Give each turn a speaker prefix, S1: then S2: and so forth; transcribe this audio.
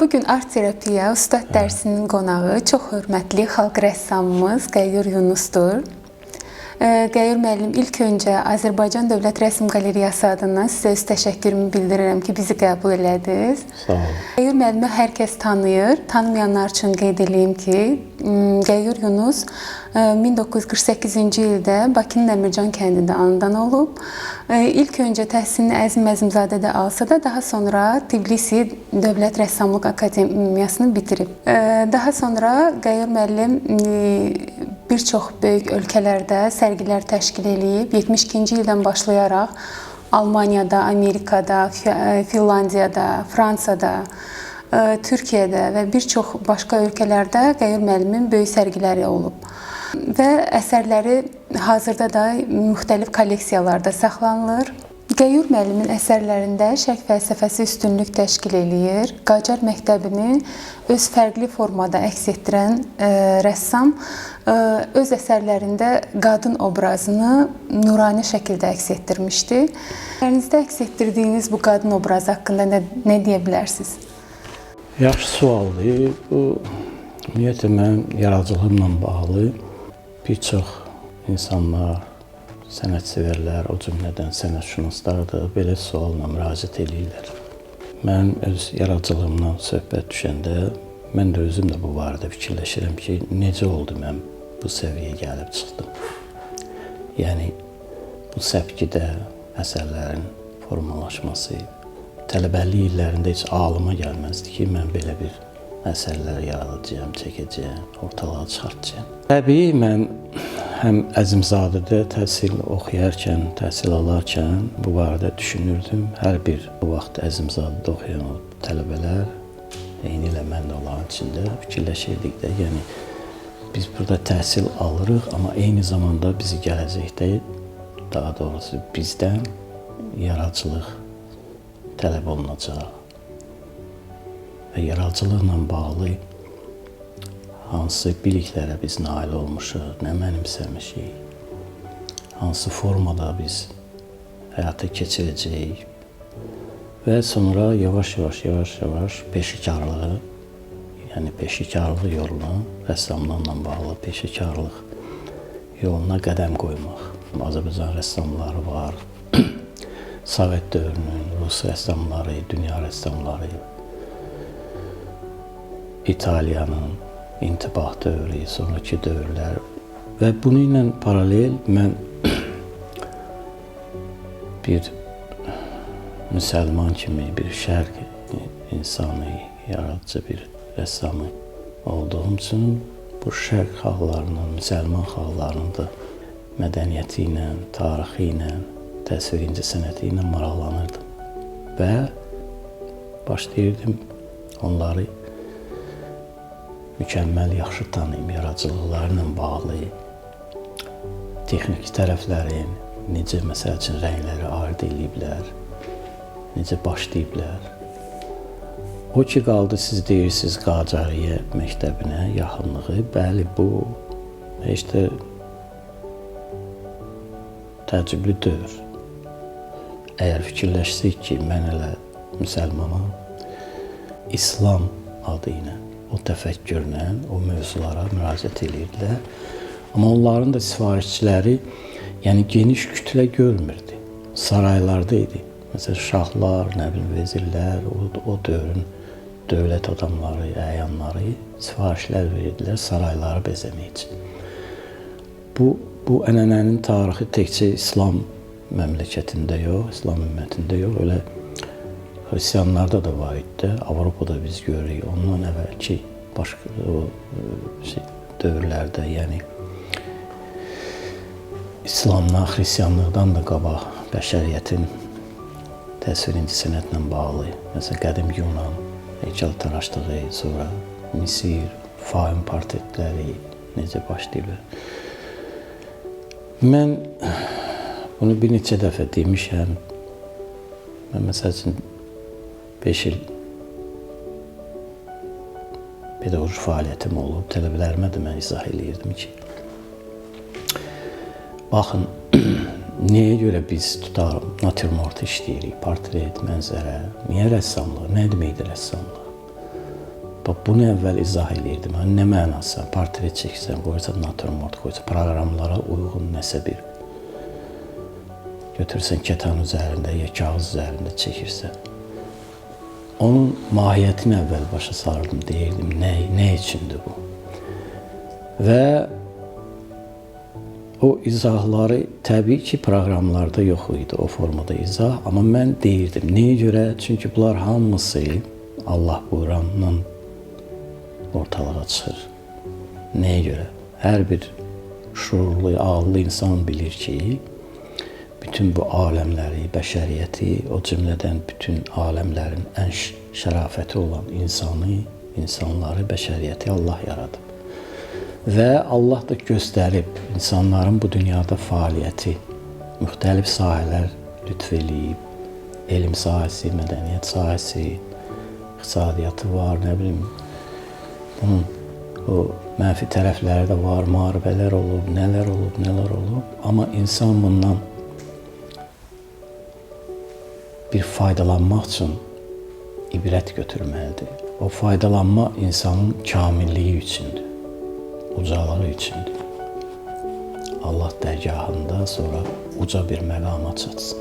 S1: Bugün art terapiya ustad dərsinin qonağı çox hörmətli xalq rəssamımız Qəyyur Yunusdur. Ee, Qəyyur müəllim ilk öncə Azərbaycan Dövlət Rəsm Qalereyası adından sizə öz təşəkkürümü bildirirəm ki, bizi qəbul elədiniz.
S2: Sağ olun.
S1: Qəyyur müəllimi hər kəs tanıyır. Tanımayanlar üçün qeyd edeyim ki, m, Qəyyur Yunus e, 1948-ci ildə Bakının Əmircan kəndində anadan olub. E, İlk öncə təhsilini Əzim Əzimzadədə alsa da, daha sonra Tbilisi Dövlət Rəssamlıq Akademiyasını bitirib. E, Daha sonra Qəyyur müəllim e, bir çox böyük ölkələrdə sərgilər təşkil eləyib. 72-ci ildən başlayaraq Almaniyada, Amerikada, Fi- Finlandiyada, Fransada, e, Türkiyədə və bir çox başqa ölkələrdə Qəyyur müəllimin böyük sərgiləri olub. Və əsərləri hazırda da müxtəlif kolleksiyalarda saxlanılır. Qəyyur müəllimin əsərlərində şərq fəlsəfəsi üstünlük təşkil eləyir. Qacar məktəbini öz fərqli formada əks etdirən e, rəssam e, öz əsərlərində qadın obrazını nurani şəkildə əks etdirmişdi. Əsərinizdə əks etdirdiyiniz bu qadın obrazı haqqında nə, nə deyə bilərsiniz?
S2: Yaxşı sualdır. Bu ümumiyyətlə mənim yaradıcılığımla bağlı bir çox insanlar, sənətsevərlər, o cümlədən sənətşünaslar da belə sualla müraciət eləyirlər. Mən öz yaradıcılığımdan söhbət düşəndə mən də özüm də bu barədə fikirləşirəm ki, necə oldu mən bu səviyyəyə gəlib çıxdım. Yəni bu səpkidə əsərlərin formalaşması tələbəlik illərində heç ağlıma gəlməzdi ki, mən belə bir əsərlər yaradacağam, çəkəcəyəm, ortalığa çıxartacağam. Təbii mən həm Əzimzadədə təhsil oxuyarkən, təhsil alarkən bu barədə düşünürdüm. Hər bir bu vaxt Əzimzadədə oxuyan o tələbələr eyni ilə mən də onların içində fikirləşirdik də, yəni biz burada təhsil alırıq, amma eyni zamanda bizi gələcəkdə daha doğrusu bizdən yaradıcılıq tələb olunacaq və yaradıcılıqla bağlı hansı biliklərə biz nail olmuşuq, nə mənimsəmişik, hansı formada biz həyata keçirəcəyik və sonra yavaş-yavaş, yavaş-yavaş peşəkarlığı, yəni peşəkarlıq yoluna, rəssamlıqla bağlı peşəkarlıq yoluna qədəm qoymaq. Azərbaycan rəssamları var, Sovet dövrünün Rus rəssamları, dünya rəssamları, İtaliyanın intibah dövrü, sonraki dövrlər və bunu ilə paralel mən bir müsəlman kimi bir şərq insanı, yaradıcı bir rəssamı olduğum üçün bu şərq xalqlarının, müsəlman xalqlarının da mədəniyyəti ilə, tarixi ilə, təsvir incəsənəti ilə maraqlanırdım və başlayırdım onları mükəmməl yaxşı tanıyım, yaradıcılıqları ilə bağlı texniki tərəflərin, necə məsəl üçün rəngləri ayırd eləyiblər, necə başlayıblar. O ki qaldı siz deyirsiniz Qacariyə məktəbinə yaxınlığı. Bəli, bu heç də təəccüblü deyil. Əgər fikirləşsək ki, mən elə müsəlmanam, İslam adı ilə o təfəkkürlə o mövzulara müraciət edirdilər. Amma onların da sifarişçiləri yəni geniş kütlə görmürdü. Saraylarda idi. Məsələn, şahlar, nə bilim, vezirlər, o, o dövrün dövlət adamları, əyanları sifarişlər verirdilər sarayları bəzəmək üçün. Bu bu ənənənin tarixi təkcə İslam məmləkətində yox, İslam ümmətində yox, elə Hristiyanlarda da də. Avropada biz görürük. Ondan əvvəlki başqa o e, şey, dövrlərdə, yəni İslamdan, Xristianlıqdan da qabaq bəşəriyyətin təsvir incəsənətlə bağlı, məsələn, qədim Yunan heykəltaraşlığı, sonra Misir, faim portretləri necə başlayırlar. Mən bunu bir neçə dəfə demişəm. Mən məsəl üçün 5 il pedaqoji fəaliyyətim olub. Tələbələrimə də mən izah eləyirdim ki, baxın, niyə görə biz tutar natürmort işləyirik, portret, mənzərə, niyə rəssamlıq, nə deməkdir rəssamlıq? Bax bunu əvvəl izah eləyirdim. Hani nə mənası? Portret çəksən, qoysan naturmort qoysan, proqramlara uyğun nəsə bir götürsən kətan üzərində ya kağız üzərində çəkirsən. Onun mahiyyətini əvvəl başa sardım, deyirdim, nə nə üçündür bu? Və o izahları təbii ki, proqramlarda yox idi o formada izah, amma mən deyirdim. Nəyə görə? Çünki bunlar hamısı Allah buyurandan ortalığa çıxır. Nəyə görə? Hər bir şuurlu, ağıllı insan bilir ki, bütün bu aləmləri, bəşəriyyəti, o cümlədən bütün aləmlərin ən şərafəti olan insanı, insanları, bəşəriyyəti Allah yaradıb. Və Allah da göstərib insanların bu dünyada fəaliyyəti, müxtəlif sahələr lütf eləyib. Elm sahəsi, mədəniyyət sahəsi, iqtisadiyyatı var, nə bilim. Bunun o mənfi tərəfləri də var, müharibələr olub, nələr olub, nələr olub. Amma insan bundan bir faydalanmaq üçün ibrət götürməlidir. O faydalanma insanın kamilliyi üçündür ucalığı üçündür. Allah dərgahında sonra uca bir məqama çatsın.